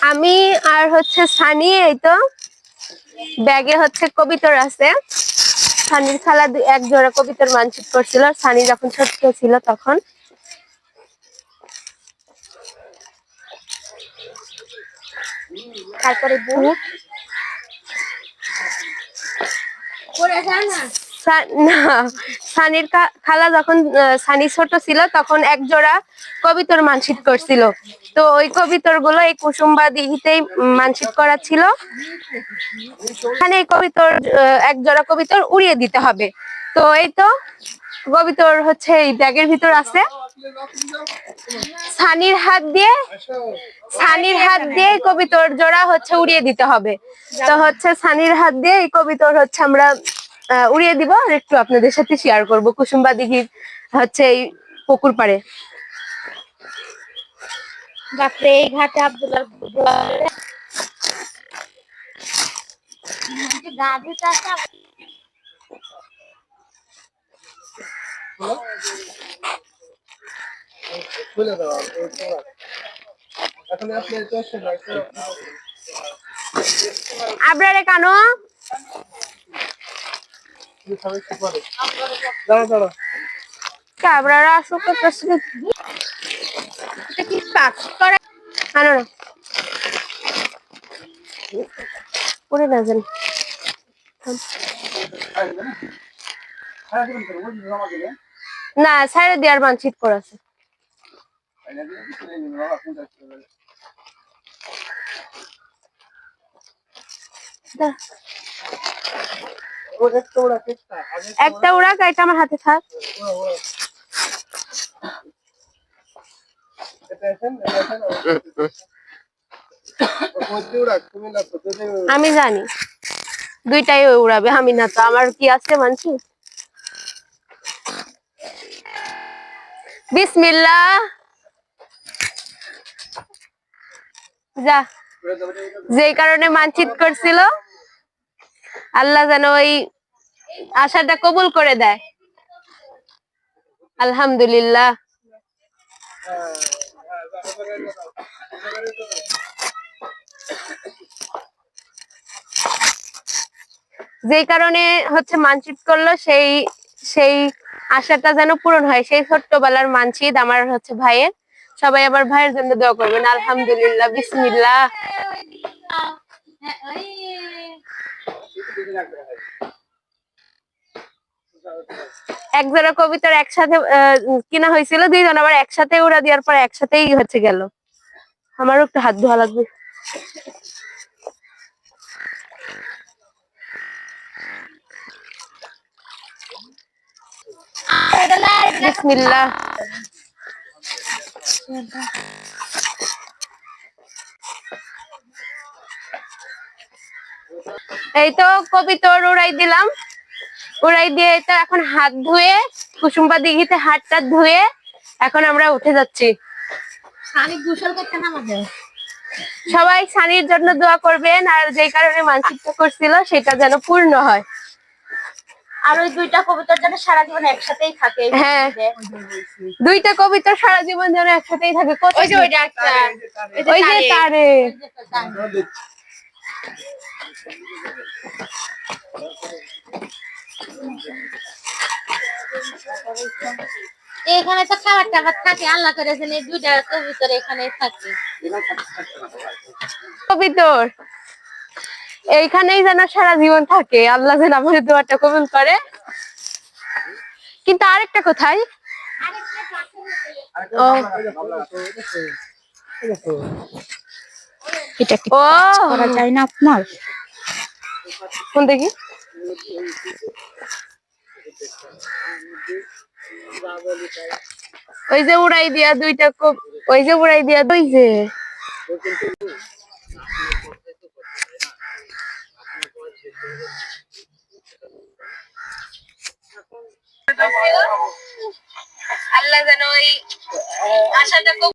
আমি আর হচ্ছে সানি, এই তো। ব্যাগে হচ্ছে কবিতর আছে। সানির খালা এক জোড়া কবিতর মানচিত করছিল। সানি যখন ছোট্ট ছিল তখন। তারপরে বুট সা- সানির খালা যখন সানি ছোট ছিল, তখন এক জোড়া কবিতর মানসিক করছিল। তো ওই কবিতরগুলো এই কুসুম্বা দিঘিতেই মানসিক করা ছিল। এখানে এই কবিতর এক জোড়া কবিতর উড়িয়ে দিতে হবে। তো এই তো কবিতর হচ্ছে এই ব্যাগের ভিতর আছে। সানির হাত দিয়ে, সানির হাত দিয়ে কবিতর জোড়া হচ্ছে উড়িয়ে দিতে হবে। তো হচ্ছে সানির হাত দিয়ে এই কবিতর হচ্ছে আমরা উড়িয়ে দিব আর একটু আপনাদের সাথে শেয়ার করব। কুসুম্বা দিঘির হচ্ছে এই পুকুর পাড়ে। বাপরে এই ঘাটে আব্দুল্লাহ খুলে এখন আপনি আবরারে কানো? করে? করে না পড়ে না যান না সাইডে দেওয়ার মানচিত করেছে দাঁড়া। ও একটা উড়াক এটা আমার হাতে থাক। আমি জানি। দুইটাই উড়াবে আমি না তো। আমার কি আছে মানছি? বিসমিল্লাহ। যা। যেই কারণে মানচিত করছিল। আল্লাহ যেন ওই আশাটা কবুল করে দেয়। আলহামদুলিল্লাহ। যেই কারণে হচ্ছে মানচিত করল সেই সেই আশাটা যেন পূরণ হয়। সেই ছোট্টবেলার মানচিত আমার হচ্ছে ভাইয়ের। সবাই আবার ভাইয়ের জন্য দোয়া করবেন। আলহামদুলিল্লাহ বিসমিল্লাহ। হ্যাঁ, এক জোড়া কবিতার একসাথে কিনা হয়েছিল, দুইজন আবার একসাথে উড়া দেওয়ার পর একসাথেই হচ্ছে গেল। আমারও একটু হাত ধোয়া লাগবে। বিসমিল্লাহ। এই তো কবিতর উড়াই দিলাম। উড়াই দিয়ে তো এখন হাত ধুয়ে কুসুম্বা দিঘিতে হাত হাতটা ধুয়ে এখন আমরা উঠে যাচ্ছি। সবাই সানির জন্য দোয়া করবেন আর যেই কারণে মানসিকতা করছিল সেটা যেন পূর্ণ হয়। আর ওই দুইটা কবিতার জন্য সারা জীবন একসাথেই থাকে। হ্যাঁ। দুইটা কবিতা সারা জীবন যেন একসাথেই থাকে। ওই যে ওই যে তারে এখানে তো খাবার টাবার থাকে আল্লাহ করেছেন এই দুইটা কবিতার এখানে থাকে। কবিতর এইখানেই যেন সারা জীবন থাকে আল্লাহ যেন আমাদের দোয়াটা কবুল করে। কিন্তু আরেকটা কোথায়? ও। এটা কি করা যায় না আপনার? কোন দেখি। ওই যে উড়াই দিয়া দুইটা কো- ওই যে উড়াই দিয়া দুই যে। আল্লাহ যেন ওই আশাটা